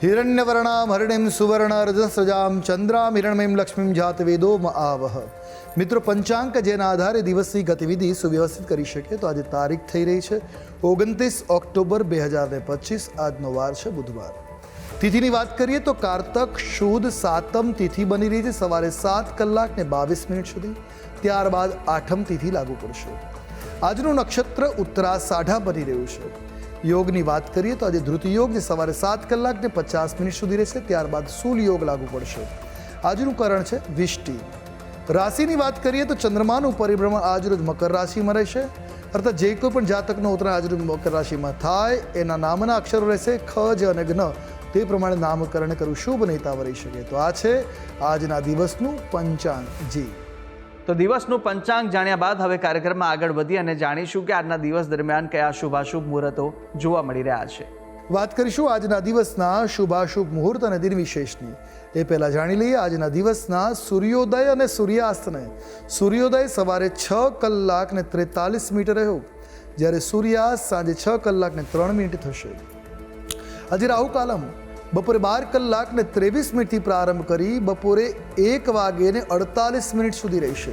હિરણ્યવર્ણામ સુવર્ણ રજસજામ ચંદ્રામ હિરણમયમ લક્ષ્મીમ જાતવેદો આવહ મિત્રો પંચાંક જેના આધારે દિવસની ગતિવિધિ સુવ્યવસ્થિત કરી શકે તો આજે તારીખ થઈ રહી છે ઓગણત્રીસ ઓક્ટોબર બે હજાર ને પચીસ આજનો વાર છે બુધવાર તિથિની વાત કરીએ તો કારતક શુદ્ધ સાતમ તિથિ બની રહી છે સવારે સાત કલાક ને બાવીસ મિનિટ સુધી ત્યારબાદ આઠમ તિથિ લાગુ પડશે આજનું નક્ષત્ર ઉત્તરા સાઢા બની રહ્યું છે યોગની વાત કરીએ તો આજે ધૃતિ યોગ જે સવારે સાત કલાક ને પચાસ મિનિટ સુધી રહેશે, ત્યારબાદ સૂલ યોગ લાગુ પડશે. આજનું કરણ છે વિષ્ટિ. રાશિની વાત કરીએ તો ચંદ્રમાનું પરિભ્રમણ આજરોજ મકર રાશિમાં રહેશે. અર્થાત જે કોઈ પણ જાતકનો ઉત્તરાયણ આજરોજ મકર રાશિમાં થાય, એના નામના અક્ષરો રહેશે ખ જ અને જ્ઞ તે પ્રમાણે નામકરણ કરવું શુભ નેતા રહી શકે. તો આ છે આજના દિવસનું પંચાંગ જી તો દિવસનું પંચાંગ જાણ્યા બાદ હવે કાર્યક્રમમાં આગળ વધી અને જાણીશું કે આજના દિવસ દરમિયાન કયા શુભાશુભ મુહૂર્તો જોવા મળી રહ્યા છે. વાત કરીશું આજના દિવસના શુભાશુભ મુહૂર્ત અને દિન વિશેષની. એ પહેલાં જાણી લઈએ આજના દિવસના સૂર્યોદય અને સૂર્યાસ્તને. સૂર્યોદય સવારે છ કલાક ને ત્રેતાલીસ મિનિટ રહ્યો. જ્યારે સૂર્યાસ્ત સાંજે છ કલાક ને ત્રણ મિનિટ થશે. આજે રાહુ કાલમ બપોરે બાર કલાક ને ત્રેવીસ મિનિટથી પ્રારંભ કરી બપોરે એક વાગે ને અડતાલીસ મિનિટ સુધી રહેશે.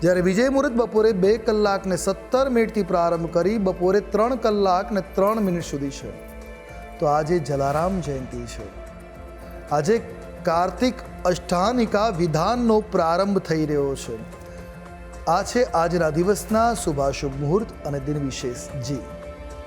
જ્યારે વિજય મુહૂર્ત બપોરે બે કલાક ને સત્તર મિનિટથી પ્રારંભ કરી બપોરે ત્રણ કલાક ને ત્રણ મિનિટ સુધી છે. તો આજે જલારામ જયંતિ છે. આજે કાર્તિક અષ્ટાનિકા વિધાનનો પ્રારંભ થઈ રહ્યો છે. આ છે આજના દિવસના શુભાશુભ મુહૂર્ત અને દિન વિશેષ જી.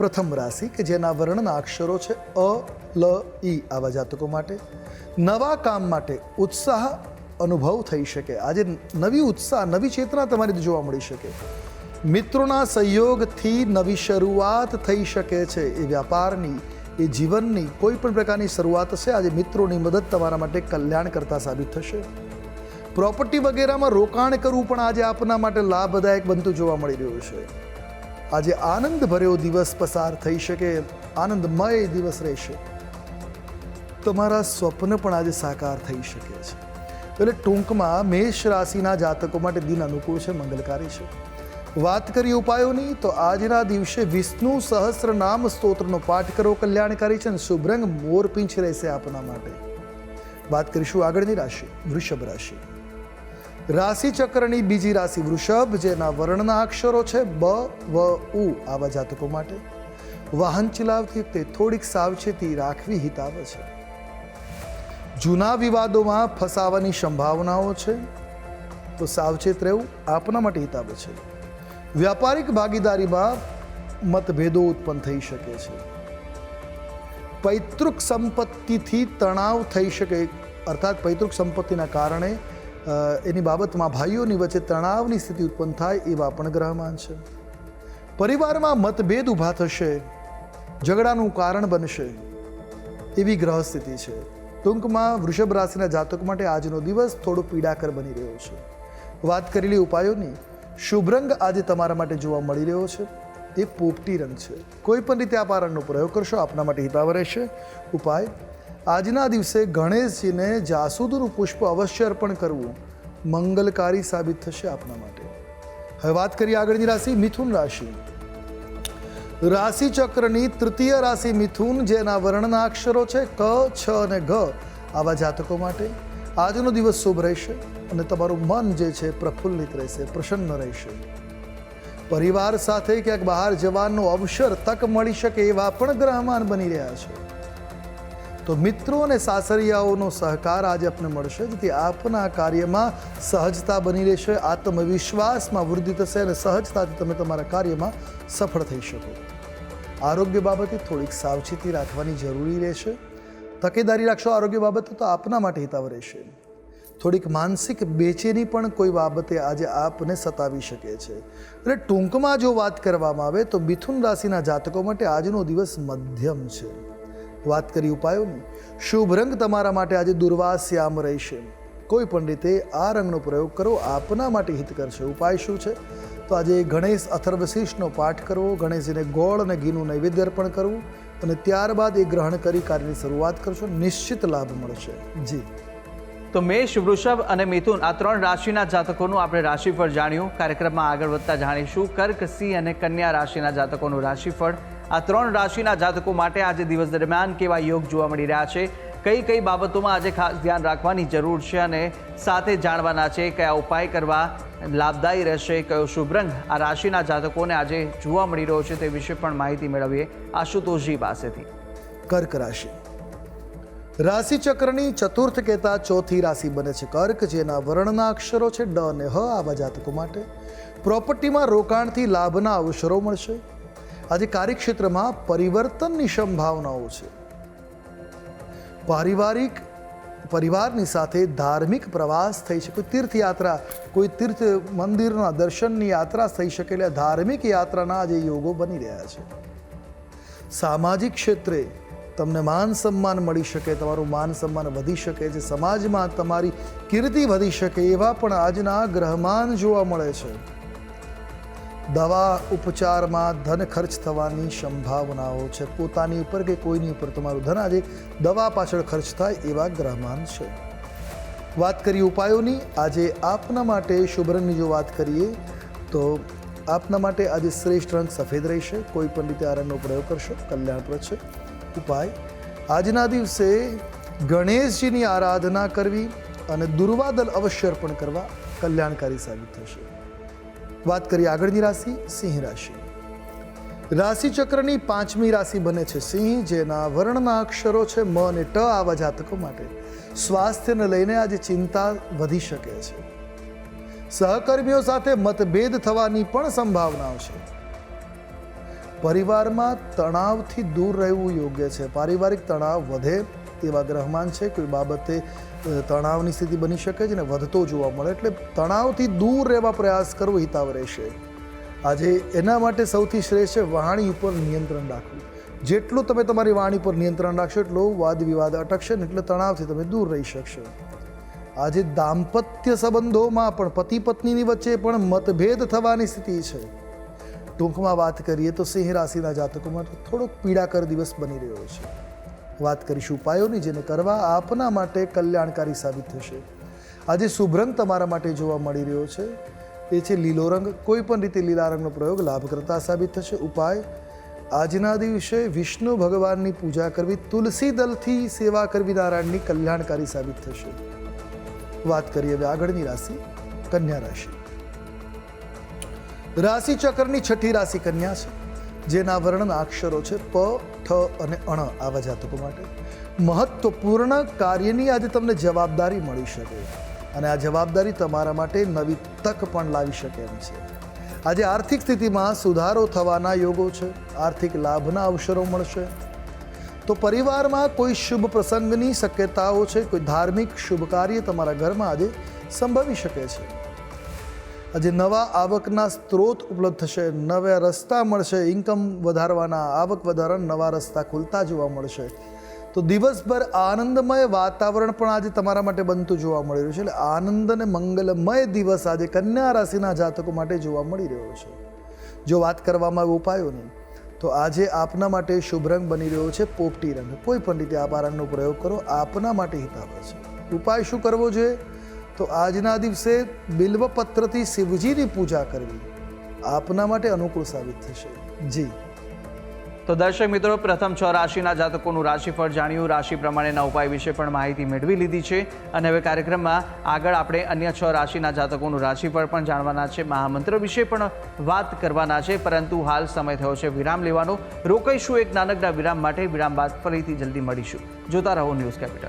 પ્રથમ રાશિ કે જેના વર્ણના અક્ષરો છે અ, લ, ઈ આવા જાતકો માટે. નવા કામ માટે ઉત્સાહ અનુભવ થઈ શકે. આજે નવી ઉત્સાહ, નવી ચેતના તમારી જોવા મળી શકે. મિત્રોના સહયોગથી નવી શરૂઆત થઈ શકે છે. એ વ્યાપારની, એ જીવનની કોઈ પણ પ્રકારની શરૂઆત હશે, આજે મિત્રોની મદદ તમારા માટે કલ્યાણ કરતા સાબિત થશે. પ્રોપર્ટી વગેરેમાં રોકાણ કરવું પણ આજે આપના માટે લાભદાયક બનતું જોવા મળી રહ્યું છે. આજે આનંદ ભર્યો દિવસ પસાર થઈ શકે, આનંદમય દિવસ રહેશે. તમારા સ્વપ્ન પણ આજે સાકાર થઈ શકે છે. એટલે ટૂંકમાં મેષ રાશિના જાતકો માટે દિન અનુકૂળ છે, મંગલકારી છે. વાત કરી ઉપાયોની, તો આજના દિવસે વિષ્ણુ સહસ્ર નામ સ્તોત્રનો પાઠ કરવો કલ્યાણકારી છે અને શુભરંગ મોરપીંછ રહેશે આપના માટે. વાત કરીશું આગળની રાશિ, વૃષભ રાશિ. રાશિ ચક્રની બીજી રાશિ વૃષભ, જેના વર્ણના અક્ષરો છે બ, વ, ઉ આવા જાતકો માટે. વાહન ચલાવતી વખતે થોડીક સાવચેતી રાખવી હિતાવ છે. જૂના વિવાદોમાં ફસાવાની સંભાવનાઓ છે. તો સાવચેત રહેવું આપના માટે હિતાવ છે. વ્યાપારિક ભાગીદારીમાં મતભેદો ઉત્પન્ન થઈ શકે છે. પૈતૃક સંપત્તિથી તણાવ થઈ શકે, અર્થાત પૈતૃક સંપત્તિના કારણે એની બાબતમાં ભાઈઓની વચ્ચે તણાવની સ્થિતિ ઉત્પન્ન થાય એવા પણ ગ્રહમાન છે. પરિવારમાં મતભેદ ઊભા થશે, ઝઘડાનું કારણ બનશે એવી ગ્રહ સ્થિતિ છે. ટૂંકમાં વૃષભ રાશિના જાતક માટે આજનો દિવસ થોડો પીડાકર બની રહ્યો છે. વાત કરેલી ઉપાયોની શુભ રંગ આજે તમારા માટે જોવા મળી રહ્યો છે. એ પોપટી રંગ છે. કોઈ પણ રીતે આ પારણનો પ્રયોગ કરશો, આપના માટે હિતાવ રહેશે. ઉપાય આજના દિવસે ગણેશજીને જાસૂદનું પુષ્પ અવશ્ય અર્પણ કરવું મંગલકારી સાબિત થશે આપના માટે. હવે વાત કરીએ આગળની રાશિ, મિથુન રાશિ. રાશિ ચક્રની તૃતીય રાશિ, મિથુન, જેના વર્ણના અક્ષરો છે ક, છ અને ઘ, આવા જાતકો માટે. આજનો દિવસ શુભ રહેશે અને તમારું મન જે છે પ્રફુલ્લિત રહેશે, પ્રસન્ન રહેશે. પરિવાર સાથે ક્યાંક બહાર જવાનો અવસર તક મળી શકે એવા પણ ગ્રહમાન બની રહ્યા છે. તો મિત્રો અને સાસરિયાઓનો સહકાર આજે આપને મળશે. જેથી આપના કાર્યમાં સહજતા બની રહેશે, આત્મવિશ્વાસમાં વૃદ્ધિ થશે અને સહજતાથી તમે તમારા કાર્યમાં સફળ થઈ શકો. આરોગ્ય બાબતે થોડીક સાવચેતી રાખવાની જરૂરી રહેશે. તકેદારી રાખશો આરોગ્ય બાબતે તો આપના માટે હિતાવ રહેશે. થોડીક માનસિક બેચેની પણ કોઈ બાબતે આજે આપને સતાવી શકે છે. એટલે ટૂંકમાં જો વાત કરવામાં આવે તો મિથુન રાશિના જાતકો માટે આજનો દિવસ મધ્યમ છે. વાત કરી ઉપાયોની. શુભ રંગ તમારા માટે આજે દુર્વાસ્યામ રહેશે. કોઈ પણ રીતે આ રંગનો પ્રયોગ કરો, આપના માટે હિત કરશે ઉપાય શું છે? તો આજે ગણેશ અથર્વશીષનો પાઠ કરવો, ગણેશજીને ગોળ અને ઘીનું નૈવેદ્ય અર્પણ કરવું અને ત્યારબાદ એ ગ્રહણ કરી કાર્યની શરૂઆત કરશો, નિશ્ચિત લાભ મળશે. જી. તો મેષ, વૃષભ અને મિથુન આ ત્રણ રાશિના જાતકોનું આપણે રાશિફળ જાણ્યું. કાર્યક્રમમાં આગળ વધતા જાણીશું. કર્ક, સિંહ અને કન્યા રાશિના જાતકોનું રાશિફળ આ ત્રણ રાશિના જાતકો માટે આજે દિવસ દરમિયાન કેવા યોગ જોવા મળી રહ્યા છે? કઈ કઈ બાબતોમાં આજે ખાસ ધ્યાન રાખવાની જરૂર છે અને સાથે જાણવાના છે કયા ઉપાય કરવા લાભદાયી રહેશે, કયો શુભ રંગ આ રાશિના જાતકોને આજે જોવા મળી રહ્યો છે તે વિશે પણ માહિતી મેળવીએ આશુતોષજી પાસેથી. કર્ક રાશિ. રાશિ ચક્રની ચતુર્થ કહેતા ચોથી રાશિ બને છે કર્ક, જેના વર્ણના અક્ષરો છે ડ અને હ આવા જાતકો માટે. પ્રોપર્ટીમાં રોકાણથી લાભના અવસરો મળશે. આજે કાર્યક્ષેત્રમાં પરિવર્તનની સંભાવનાઓ છે. પારિવારિક પરિવારની સાથે ધાર્મિક પ્રવાસ થઈ શકે તીર્થયાત્રા, કોઈ તીર્થ મંદિરના દર્શનની યાત્રા થઈ શકે એટલે ધાર્મિક યાત્રાના આજે યોગો બની રહ્યા છે. સામાજિક ક્ષેત્રે તમને માન સન્માન મળી શકે, તમારું માન સન્માન વધી શકે છે, સમાજમાં તમારી કીર્તિ વધી શકે એવા પણ આજના ગ્રહમાન જોવા મળે છે. દવા ઉપચારમાં ધન ખર્ચ થવાની સંભાવનાઓ છે. પોતાની ઉપર કે કોઈની ઉપર? તમારું ધન આજે દવા પાછળ ખર્ચ થાય એવા ગ્રહમાન છે. વાત કરીએ ઉપાયોની. આજે આપના માટે શુભરંગની જો વાત કરીએ, તો આપના માટે આજે શ્રેષ્ઠ રંગ સફેદ રહેશે. કોઈ પણ રીતે આ રંગનો પ્રયોગ કરશો, કલ્યાણપ્રદ છે. ઉપાય. આજના દિવસે ગણેશજીની આરાધના કરવી અને દુર્વાદલ અવશ્ય અર્પણ કરવા કલ્યાણકારી સાબિત થશે. વાત કરીએ આગળની રાશિ, સિંહ રાશિ. રાશિ ચક્રની પાંચમી રાશિ બને છે સિંહ, જેના વર્ણના અક્ષરો છે મ અને ટ આવા જાતકો માટે. સ્વાસ્થ્યને લઈને આજે ચિંતા વધી શકે છે. સહકર્મીઓ સાથે મતભેદ થવાની પણ સંભાવનાઓ છે. પરિવારમાં તણાવથી દૂર રહેવું યોગ્ય છે. પારિવારિક તણાવ વધે તેવા ગ્રહમાન છે કોઈ બાબતે તણાવની સ્થિતિ બની શકે છે ને વધતો જોવા મળે. એટલે તણાવથી દૂર રહેવા પ્રયાસ કરવો હિતાવ રહેશે. આજે એના માટે સૌથી શ્રેષ્ઠ છે વાણી ઉપર નિયંત્રણ રાખવું. જેટલું તમે તમારી વાણી પર નિયંત્રણ રાખશો એટલો વાદ વિવાદ અટકશે ને એટલે તણાવથી તમે દૂર રહી શકશો. આજે દાંપત્ય સંબંધોમાં પણ પતિ પત્નીની વચ્ચે પણ મતભેદ થવાની સ્થિતિ છે. ટૂંકમાં વાત કરીએ તો સિંહ રાશિના જાતકો માટે થોડોક પીડાકર દિવસ બની રહ્યો છે. વાત કરીશું ઉપાયોની જેને કરવા આપના માટે કલ્યાણકારી સાબિત થશે. આજે શુભ રંગ તમારા માટે જોવા મળી રહ્યો છે. એ છે લીલો રંગ. કોઈ પણ રીતે લીલા રંગનો પ્રયોગ લાભકર્તા સાબિત થશે. ઉપાય, આજના દિવસે વિષ્ણુ ભગવાનની પૂજા કરવી, તુલસી દલથી સેવા કરવી નારાયણની કલ્યાણકારી સાબિત થશે. વાત કરીએ હવે આગળની રાશિ, કન્યા રાશિ. રાશિ ચક્રની છઠ્ઠી રાશિ કન્યા છે. જેના વર્ણના અક્ષરો છે પ, ઠ અને અણ આવા જાતકો માટે. મહત્વપૂર્ણ કાર્યની આજે તમને જવાબદારી મળી શકે. અને આ જવાબદારી તમારા માટે નવી તક પણ લાવી શકે એમ છે. આજે આર્થિક સ્થિતિમાં સુધારો થવાના યોગો છે. આર્થિક લાભના અવસરો મળશે. તો પરિવારમાં કોઈ શુભ પ્રસંગની શક્યતાઓ છે, કોઈ ધાર્મિક શુભ કાર્ય તમારા ઘરમાં આજે સંભવી શકે છે. આજે નવા આવકના સ્ત્રોત ઉપલબ્ધ થશે. નવા રસ્તા મળશે. ઇન્કમ વધારવાના આવક વધારવાના નવા રસ્તા ખુલતા જોવા મળશે. તો દિવસભર આનંદમય વાતાવરણ પણ આજે તમારા માટે બનતું જોવા મળી રહ્યું છે. એટલે આનંદ અને મંગલમય દિવસ આજે કન્યા રાશિના જાતકો માટે જોવા મળી રહ્યો છે. જો વાત કરવામાં આવે ઉપાયોની, તો આજે આપના માટે શુભ રંગ બની રહ્યો છે પોપટી રંગ. કોઈ પણ રીતે આપ આ રંગનો પ્રયોગ કરો, આપના માટે હિતાવ છે. ઉપાય શું કરવો જોઈએ? તો આજના દિવસે બિલ્વપત્રથી શિવજીની પૂજા કરવી આપના માટે અનુકૂળ સાબિત થશે. જી. તો દર્શક મિત્રો, પ્રથમ છ રાશિના જાતકોનું રાશિફળ જાણ્યું. રાશિ પ્રમાણેના ઉપાય વિશે પણ માહિતી મેળવી લીધી છે. અને હવે કાર્યક્રમમાં આગળ આપણે અન્ય છ રાશિના જાતકોનું રાશિફળ પણ જાણવાના છે. મહામંત્ર વિશે પણ વાત કરવાના છે. પરંતુ હાલ સમય થયો છે વિરામ લેવાનો. રોકાઈશું એક નાનકડા વિરામ માટે. વિરામ બાદ ફરીથી જલ્દી મળીશું. જોતા રહો ન્યૂઝ કેપિટલ.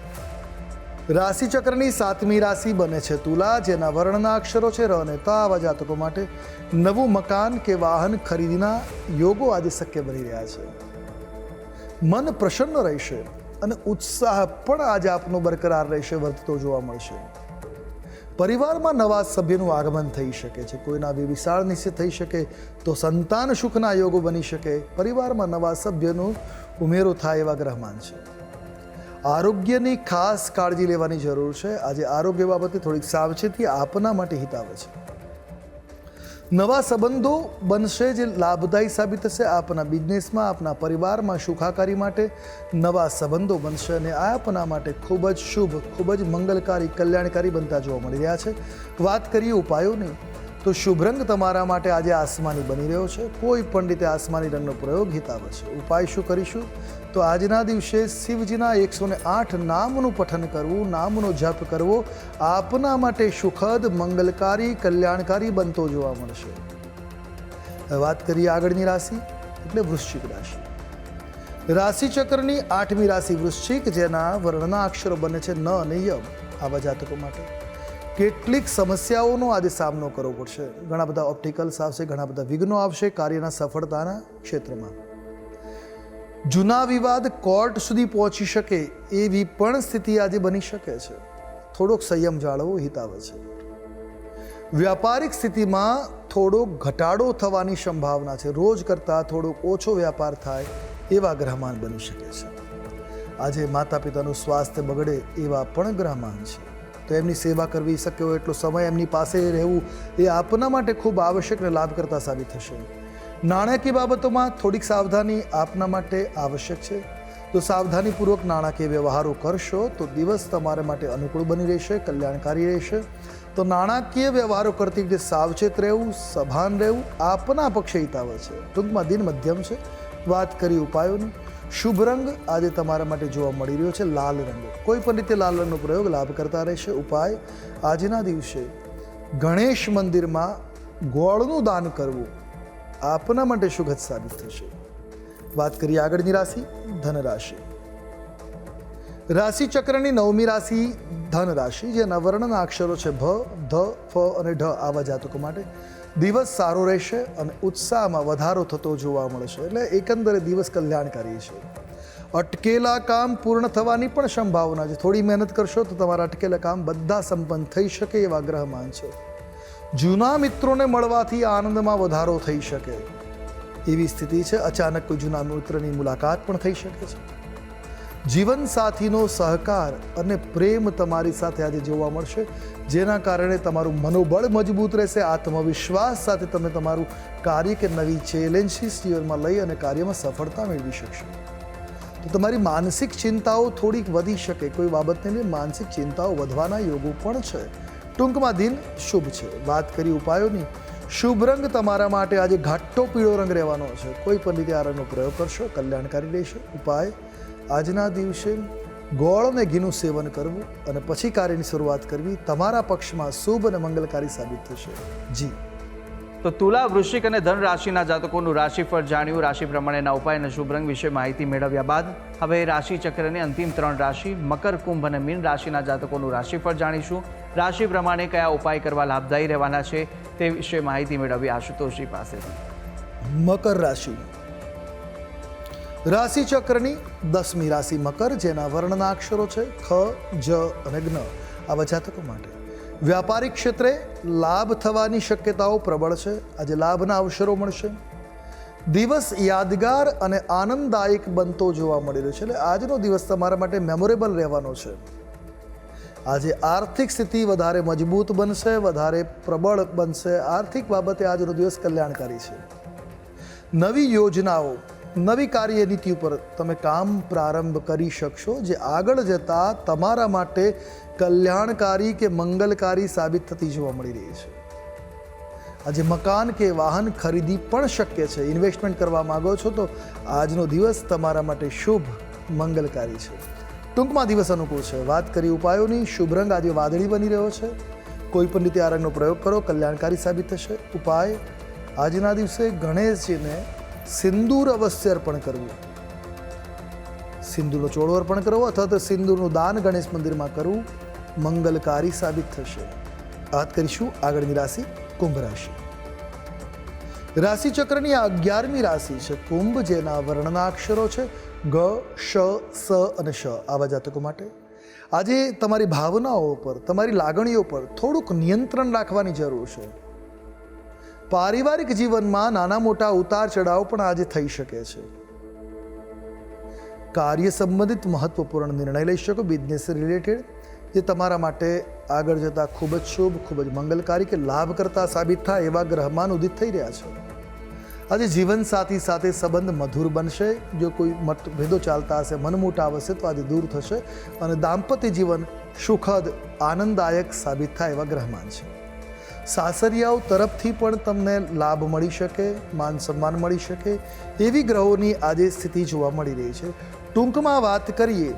રાશિ ચક્રની સાતમી રાશિ બને છે તુલા, જેના વર્ણના અક્ષરો છે ર અને આવા જાતકો માટે નવું મકાન કે વાહન ખરીદીના યોગો આજે શક્ય બની રહ્યા છે. મન પ્રસન્ન રહેશે અને ઉત્સાહ પણ આજે આપનો બરકરાર રહેશે, વર્તતો જોવા મળશે. પરિવારમાં નવા સભ્યનું આગમન થઈ શકે છે. કોઈના વિશાળ નિશ્ચિત થઈ શકે તો સંતાન સુખના યોગો બની શકે. પરિવારમાં નવા સભ્યનું ઉમેરો થાય એવા ગ્રહમાન છે. આરોગ્યની ખાસ કાળજી લેવાની જરૂર છે. આજે આરોગ્ય બાબતે થોડીક સાવચેતી આપના માટે હિતાવે છે. નવા સંબંધો બનશે જે લાભદાયી સાબિત થશે. આપના બિઝનેસમાં, આપના પરિવારમાં સુખાકારી માટે નવા સંબંધો બનશે અને આ આપના માટે ખૂબ જ શુભ, ખૂબ જ મંગલકારી, કલ્યાણકારી બનતા જોવા મળી રહ્યા છે. વાત કરીએ ઉપાયોની. તો શુભ રંગ તમારા માટે આજે આસમાની બની રહ્યો છે. કોઈ પણ રીતે આસમાની રંગનો પ્રયોગ હિતાવ છે ઉપાય શું કરીશું? તો આજના દિવસે શિવજીના એકસો ને આઠ નામનું પઠન કરવું, નામનો જપ કરવો, આપના માટે સુખદ, મંગલકારી, કલ્યાણકારી બનતો જોવા મળશે. વાત કરીએ આગળની રાશિ, એટલે વૃશ્ચિક રાશિ. રાશિચક્રની આઠમી રાશિ વૃશ્ચિક, જેના વર્ણના અક્ષરો બને છે ન અને યમ. આવા જાતકો માટે. કેટલીક સમસ્યાઓનો આજે સામનો કરવો પડશે. ઘણા બધા ઓપ્ટિકલ્સ આવશે ઘણા બધા વિઘ્નો આવશે કાર્યના સફળતાના ક્ષેત્રમાં. જૂના વિવાદ કોર્ટ સુધી પહોંચી શકે એવી પણ સ્થિતિ આજે બની શકે છે. થોડોક સંયમ જાળવવો હિતાવ છે. વ્યાપારિક સ્થિતિમાં થોડો ઘટાડો થવાની સંભાવના છે. રોજ કરતાં થોડોક ઓછો વ્યાપાર થાય એવા ગ્રહમાન બની શકે છે. આજે માતા પિતાનું સ્વાસ્થ્ય બગડે એવા પણ ગ્રહમાન છે. તો એમની સેવા કરવી શક્ય હોય એટલો સમય એમની પાસે રહેવું એ આપના માટે ખૂબ આવશ્યક અને લાભકર્તા સાબિત થશે. નાણાકીય બાબતોમાં થોડીક સાવધાની આપના માટે આવશ્યક છે. તો સાવધાનીપૂર્વક નાણાકીય વ્યવહારો કરશો તો દિવસ તમારા માટે અનુકૂળ બની રહેશે, કલ્યાણકારી રહેશે. તો નાણાકીય વ્યવહારો કરતી વખતે સાવચેત રહેવું, સભાન રહેવું આપના પક્ષે હિતાવ છે. ટૂંકમાં દિન મધ્યમ છે. વાત કરી ઉપાયોની. શુભ રંગ આજે તમારા માટે જોવા મળી રહ્યો છે લાલ રંગ. કોઈ પણ રીતે લાલ રંગનો પ્રયોગ લાભ કરતા રહેશે. ઉપાય, આજના દિવસે ગણેશ મંદિરમાં ગોળનું દાન કરવું આપના માટે સુખદ સાબિત થશે. વાત કરીએ આગળની રાશિ ધન રાશિ રાશિ ચક્રની નવમી રાશિ ધન રાશિ જેના વર્ણના અક્ષરો છે ભ, ધ, ફ અને ઢ આવા જાતકો માટે દિવસ સારો રહેશે અને ઉત્સાહમાં વધારો થતો જોવા મળશે એટલે એકંદરે દિવસ કલ્યાણકારી છે. અટકેલા કામ પૂર્ણ થવાની પણ સંભાવના છે. થોડી મહેનત કરશો તો તમારા અટકેલા કામ બધા સંપન્ન થઈ શકે એવા ગ્રહમાન છે. જૂના મિત્રોને મળવાથી આનંદમાં વધારો થઈ શકે. એવી સ્થિતિ છે. અચાનક કોઈ જૂના મિત્રની મુલાકાત પણ થઈ શકે છે. જીવન સાથીનો સહકાર અને પ્રેમ તમારી સાથે આજે જોવા મળશે. જેના કારણે તમારું મનોબળ મજબૂત રહેશે, આત્મવિશ્વાસ સાથે તમે તમારું કાર્ય કે નવી ચેલેન્જીસ જીવનમાં લઈ અને કાર્યમાં સફળતા મેળવી શકશો. તો તમારી માનસિક ચિંતાઓ થોડીક વધી શકે. કોઈ બાબતને લઈને માનસિક ચિંતાઓ વધવાના યોગો પણ છે. ટૂંકમાં દિન શુભ છે. વાત કરી ઉપાયોની. શુભ રંગ તમારા માટે આજે ઘાટો પીળો રંગ રહેવાનો છે. કોઈ પણ રીતે આ રંગનો પ્રયોગ કરશો, કલ્યાણકારી રહેશે ઉપાય આજના દિવસે ગોળ અને ઘીનું સેવન કરવું અને પછી કાર્યની શરૂઆત કરવી તમારા પક્ષમાં શુભ અને મંગલકારી સાબિત થશે. જી. તો તુલા વૃશ્ચિક અને ધન રાશિના જાતકોનું રાશિફળ જાણ્યું. રાશિ પ્રમાણેના ઉપાય અને શુભ રંગ વિશે માહિતી મેળવ્યા બાદ હવે રાશિ ચક્રની અંતિમ ત્રણ રાશિ મકર કુંભ અને મીન રાશિના જાતકોનું રાશિફળ જાણીશું. રાશિ પ્રમાણે કયા ઉપાય કરવા લાભદાયી રહેવાના છે તે વિશે માહિતી મેળવી આશુતોષજી પાસેથી. મકર રાશિ. રાશિ ચક્રની દસમી રાશિ મકર, જેના વર્ણના અક્ષરો છે ખ, જ અને જ્ઞ. આવા જાતકો માટે. વ્યાપારિક ક્ષેત્રે લાભ થવાની શક્યતાઓ પ્રબળ છે. આજે લાભના અવસરો મળશે. દિવસ યાદગાર અને આનંદદાયક બનતો જોવા મળી રહ્યો છે. એટલે આજનો દિવસ તમારા માટે મેમોરેબલ રહેવાનો છે. આજે આર્થિક સ્થિતિ વધારે મજબૂત બનશે, વધારે પ્રબળ બનશે. આર્થિક બાબતે આજનો દિવસ કલ્યાણકારી છે. નવી યોજનાઓ નવી કાર્યનીતિ ઉપર તમે કામ પ્રારંભ કરી શકશો. જે આગળ જતાં તમારા માટે કલ્યાણકારી કે મંગલકારી સાબિત થતી જોવા મળી રહી છે. આજે મકાન કે વાહન ખરીદી પણ શક્ય છે. ઇન્વેસ્ટમેન્ટ કરવા માગો છો તો આજનો દિવસ તમારા માટે શુભ, મંગલકારી છે. ટૂંકમાં દિવસ અનુકૂળ છે. વાત કરી ઉપાયોની. શુભ રંગ આજે વાદળી બની રહ્યો છે. કોઈ પણ રીતે આ રંગનો પ્રયોગ કરો. કલ્યાણકારી સાબિત થશે. ઉપાય. આજના દિવસે ગણેશજીને સિંદૂર અવશ્ય અર્પણ કરવું. સિંદૂરનો ચોળો અર્પણ કરવો અથવા તો સિંદૂરનું દાન ગણેશ મંદિરમાં કરવું મંગલકારી સાબિત થશે. વાત કરીશું આગળની રાશિ કુંભ રાશિ. રાશિચક્રની આ અગિયારમી રાશિ છે કુંભ, જેના વર્ણના અક્ષરો છે ગ, શ, સ અને શ આવા જાતકો માટે. આજે તમારી ભાવનાઓ પર, તમારી લાગણીઓ પર થોડુંક નિયંત્રણ રાખવાની જરૂર છે. પારિવારિક જીવનમાં નાના મોટા ઉતાર ચઢાવ પણ આજે થઈ શકે છે. કાર્ય સંબંધિત મહત્વપૂર્ણ નિર્ણય લઈ શકો બિઝનેસ રિલેટેડ જે તમારા માટે આગળ જતાં ખૂબ જ શુભ, ખૂબ જ મંગલકારી કે લાભ કરતા સાબિત થાય એવા ગ્રહમાન ઉદિત થઈ રહ્યા છે. આજે જીવનસાથી સાથે સંબંધ મધુર બનશે. જો કોઈ મતભેદો ચાલતા હશે મનમોટાવ હશે તો આજે દૂર થશે અને દાંપત્ય જીવન સુખદ, આનંદદાયક સાબિત થાય એવા ગ્રહમાન છે. સાસરિયાઓ તરફથી પણ તમને લાભ મળી શકે, માન સન્માન મળી શકે, એવી ગ્રહોની આજે સ્થિતિ જોવા મળી રહી છે. ટૂંકમાં વાત કરીએ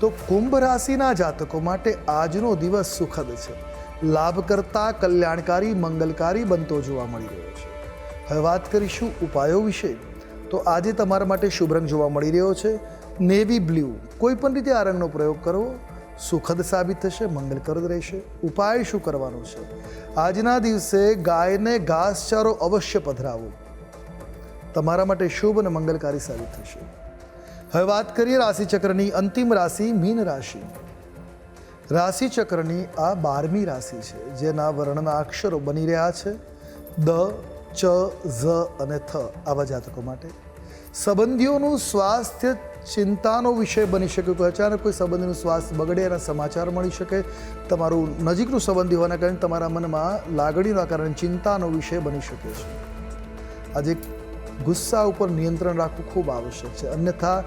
તો કુંભ રાશિના જાતકો માટે આજનો દિવસ સુખદ છે. લાભ કરતા કલ્યાણકારી, મંગલકારી બનતો જોવા મળી રહ્યો છે. હવે વાત કરીશું ઉપાયો વિશે. તો આજે તમારા માટે શુભ રંગ જોવા મળી રહ્યો છે. નેવી બ્લુ, કોઈ પણ રીતે આ રંગનો પ્રયોગ કરવો સુખદ સાબિત થશે, મંગલકરદ રહેશે. ઉપાય શું કરવાનો છે? આજના દિવસે ગાયને ઘાસચારો અવશ્ય પધરાવો. તમારા માટે શુભ અને મંગલકારી સાબિત થશે. હવે વાત કરીએ રાશિચક્રની અંતિમ રાશિ મીન રાશિ. રાશિચક્રની આ બારમી રાશિ છે, જેના વર્ણના અક્ષરો બની રહ્યા છે. દ, ચ, ઝ અને થ આવા જાતકો માટે. સંબંધીઓનું સ્વાસ્થ્ય ચિંતાનો વિષય બની શકે કોઈ અચાનક કોઈ સંબંધીનું સ્વાસ્થ્ય બગડે એના સમાચાર મળી શકે. તમારું નજીકનું સંબંધી હોવાના કારણે તમારા મનમાં લાગણીના કારણે ચિંતાનો વિષય બની શકે છે. આજે ગુસ્સા ઉપર નિયંત્રણ રાખવું ખૂબ આવશ્યક છે. અન્યથા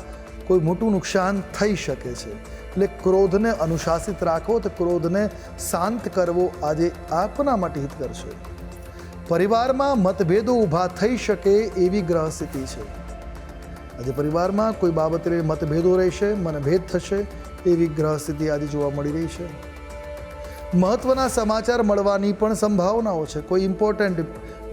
કોઈ મોટું નુકસાન થઈ શકે છે. એટલે ક્રોધને અનુશાસિત રાખવો તો ક્રોધને શાંત કરવો આજે આપના માટે હિત કરશે પરિવારમાં મતભેદો ઊભા થઈ શકે એવી ગ્રહ સ્થિતિ છે. આજે પરિવારમાં કોઈ બાબતે મતભેદો રહેશે, મનભેદ થશે, એવી ગ્રહ સ્થિતિ આજે જોવા મળી રહી છે. મહત્વના સમાચાર મળવાની પણ સંભાવનાઓ છે. કોઈ ઇમ્પોર્ટન્ટ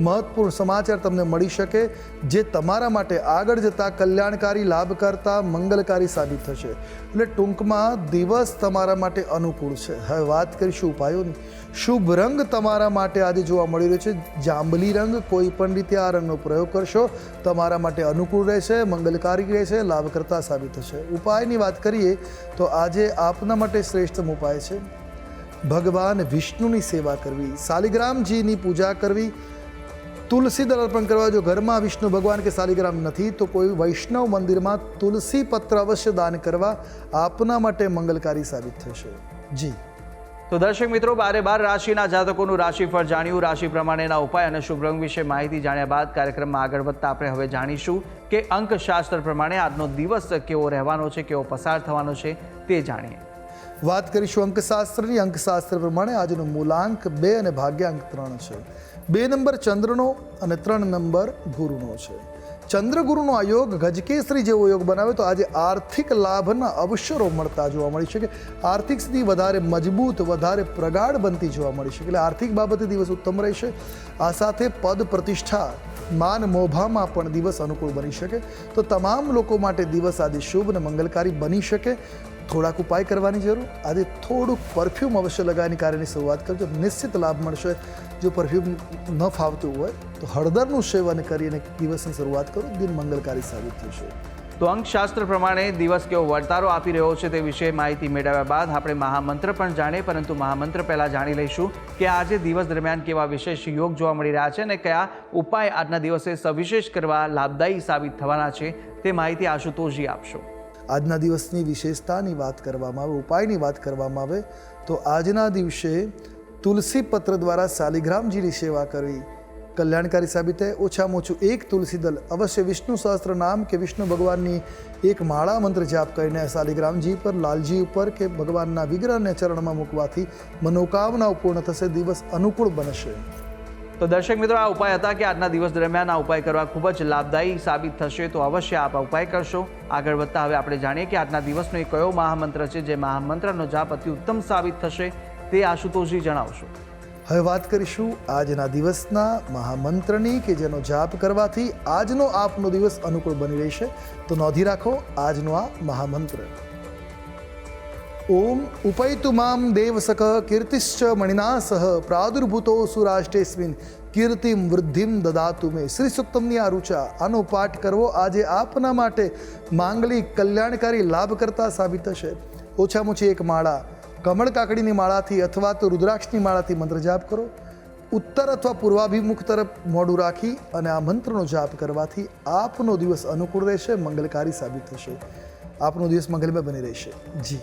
મહત્વપૂર્ણ સમાચાર તમને મળી શકે, જે તમારા માટે આગળ જતાં કલ્યાણકારી, લાભકર્તા, મંગલકારી સાબિત થશે. એટલે ટૂંકમાં દિવસ તમારા માટે અનુકૂળ છે. હવે વાત કરીશું ઉપાયોની. શુભ રંગ તમારા માટે આજે જોવા મળી રહ્યો છે. જાંબલી રંગ કોઈ પણ રીતે આ રંગનો પ્રયોગ કરશો, તમારા માટે અનુકૂળ રહેશે, મંગલકારી રહેશે, લાભકર્તા સાબિત થશે. ઉપાયની વાત કરીએ, તો આજે આપના માટે શ્રેષ્ઠમ ઉપાય છે. ભગવાન વિષ્ણુની સેવા કરવી. શાલિગ્રામજીની પૂજા કરવી. તુલસી દળ અર્પણ કરવા જો ઘરમાં વિષ્ણુ ભગવાન કે શાલિગ્રામ નથી તો કોઈ વૈષ્ણવ મંદિરમાં તુલસી પત્ર અવશ્ય દાન કરવા આપના માટે મંગલકારી સાબિત થશે. જી. તો દર્શક મિત્રો બારે બાર રાશિના જાતકોનું રાશિફળ જાણ્યું. રાશિ પ્રમાણેના ઉપાય અને શુભ રંગ વિશે માહિતી જાણ્યા બાદ કાર્યક્રમમાં આગળ વધતા આપણે હવે જાણીશું કે અંકશાસ્ત્ર પ્રમાણે આજનો દિવસ કેવો રહેવાનો છે કેવો પસાર થવાનો છે તે જાણીએ. વાત કરીશું અંકશાસ્ત્રની. અંકશાસ્ત્ર પ્રમાણે આજનો મૂલાંક બે અને ભાગ્યાંક ત્રણ છે. બે નંબર ચંદ્રનો અને ત્રણ નંબર ગુરુનો છે. ચંદ્રગુરુનો આ યોગ ગજકેસરી જેવો યોગ બનાવે તો આજે આર્થિક લાભના અવસરો મળતા જોવા મળી શકે. આર્થિક સ્થિતિ વધારે મજબૂત, વધારે પ્રગાઢ બનતી જોવા મળી શકે. એટલે આર્થિક બાબતે દિવસ ઉત્તમ રહેશે. આ સાથે પદ પ્રતિષ્ઠા, માન મોભામાં પણ દિવસ અનુકૂળ બની શકે. તો તમામ લોકો માટે દિવસ આજે શુભ અને મંગલકારી બની શકે. થોડાક ઉપાય કરવાની જરૂર. આજે થોડુંક પરફ્યુમ અવશ્ય લગાવવાની કાર્યની શરૂઆત કરજો. નિશ્ચિત લાભ મળશે. જો પરફ્યુમ ન ફાવતું હોય, તો હળદરનું સેવન કરીને દિવસની શરૂઆત કરો. દિન મંગલકારી સાબિત થશે. તો અંકશાસ્ત્ર પ્રમાણે દિવસ કેવો વર્તારો આપી રહ્યો છે તે વિશે માહિતી મેળવ્યા બાદ આપણે મહામંત્ર પણ જાણીએ, પરંતુ મહામંત્ર પહેલાં જાણી લઈશું કે આજે દિવસ દરમિયાન કેવા વિશેષ યોગ જોવા મળી રહ્યા છે અને કયા ઉપાય આજના દિવસે સવિશેષ કરવા લાભદાયી સાબિત થવાના છે તે માહિતી આશુતોષજી આપશો. આજના દિવસની વિશેષતાની વાત કરવામાં આવે, ઉપાયની વાત કરવામાં આવે, તો આજના દિવસે તુલસી પત્ર દ્વારા શાલિગ્રામજીની સેવા કરવી કલ્યાણકારી સાબિત થાય. ઓછામાં ઓછું એક તુલસી દલ, અવશ્ય વિષ્ણુ સહસ્ત્ર નામ કે વિષ્ણુ ભગવાનની એક માળા મંત્ર જાપ કરીને શાલિગ્રામજી પર, લાલજી ઉપર કે ભગવાનના વિગ્રહને ચરણમાં મૂકવાથી મનોકામનાઓ પૂર્ણ થશે, દિવસ અનુકૂળ બનશે. તો દર્શક મિત્રો, આ ઉપાય હતા કે આજના દિવસ દરમિયાન આ ઉપાય કરવા ખૂબ જ લાભદાયી સાબિત થશે તો અવશ્ય આપ આ ઉપાય કરશો. આગળ વધતા હવે આપણે જાણીએ કે આજના દિવસનો એ કયો મહામંત્ર છે જે મહામંત્રનો જાપ અતિ ઉત્તમ સાબિત થશે તે આશુતોષજી જણાવશો. હવે વાત કરીશું આજના દિવસના મહામંત્રની કે જેનો જાપ કરવાથી આજનો આપનો દિવસ અનુકૂળ બની રહેશે. તો નોંધી રાખો, આજનો આ મહામંત્ર. ઓમ ઉપૈતુ મામ દેવસક કીર્તિશ્ચ મણિના સહ પ્રાદુર્ભૂતો સુરાષ્ટેસ્મિન કીર્તિમ વૃદ્ધિમ દદાતુ મે શ્રી સુક્તમની આ રૂચા આનો પાઠ કરવો આજે આપના માટે માંગલિક કલ્યાણકારી લાભ કરતા સાબિત થશે ઓછામાં ઓછી એક માળા કમળ કાકડીની માળાથી અથવા તો રુદ્રાક્ષની માળાથી મંત્ર જાપ કરો ઉત્તર અથવા પૂર્વાભિમુખ તરફ મોઢું રાખી અને આ મંત્રનો જાપ કરવાથી આપનો દિવસ અનુકૂળ રહેશે મંગલકારી સાબિત થશે આપનો દિવસ મંગલમય બની રહેશે જી